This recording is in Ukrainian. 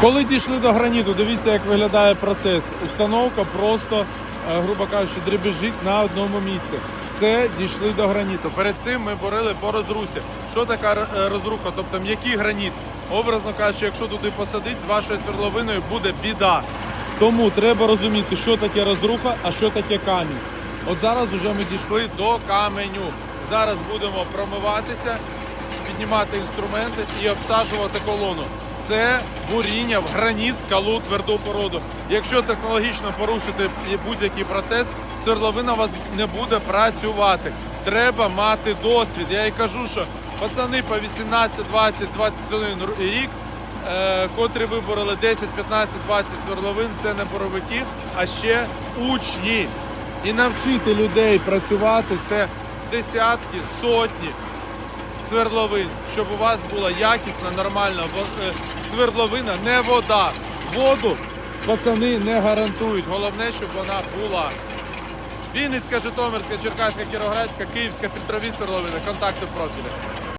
Коли дійшли до граніту, дивіться, як виглядає процес. Установка просто, е, грубо кажучи, дребежить на одному місці. Це дійшли до граніту. Перед цим ми борили по розрусі. Що така е, розруха? Тобто м'який граніт. Образно кажучи, якщо туди посадить, з вашою свердловиною буде біда. Тому треба розуміти, що таке розруха, а що таке камінь. От зараз вже ми дійшли до каменю. Зараз будемо промиватися, піднімати інструменти і обсаджувати колону. Це буріння в граніт, скалу, тверду породу. Якщо технологічно порушити будь-який процес, свердловина у вас не буде працювати. Треба мати досвід. Я і кажу, що пацани по 18, 20, 21 рік, е, котрі вибороли 10, 15, 20 свердловин, це не боровики, а ще учні. І навчити людей працювати це десятки, сотні свердловин, щоб у вас була якісна, нормальна е, свердловина, не вода. Воду пацани не гарантують. Головне, щоб вона була. Вінницька, Житомирська, Черкаська, Кіровоградська, Київська Петрові свердловини. Контакти в профілі.